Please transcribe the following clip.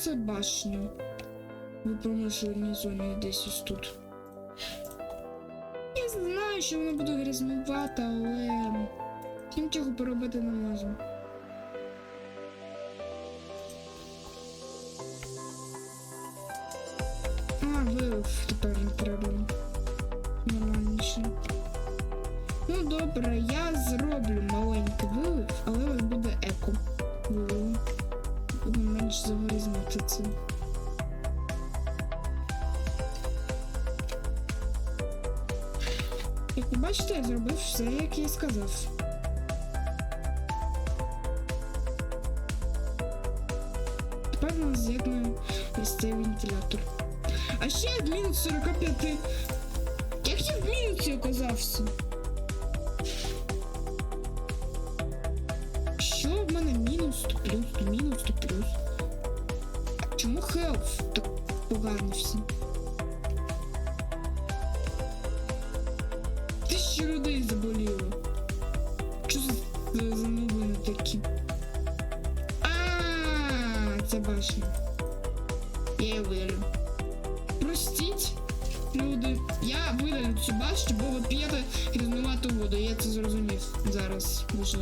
це башня. В промишленій зоні десь ось тут. Я знаю, що вона буде грязнувата, але нічого поробити не можу. А, вилив тепер не треба. Нормальніше. Ну добре, я зроблю маленький вилив, але це. Як ви бачите, я зробив все, як я і сказав. Тепер у нас з'єднує ось цей вентилятор. А ще в мінус 45. Як я в мінусі оказався? Що в мене мінус то плюс, то мінус то плюс. Чому хелф так поганився? Тисячі людей заболіло. Що за, новини такі? А, це башня. Я її видалю. Простіть, люди. Я видалю цю башню, бо ви п'єте грязнувату воду. Я це зрозумів зараз вже.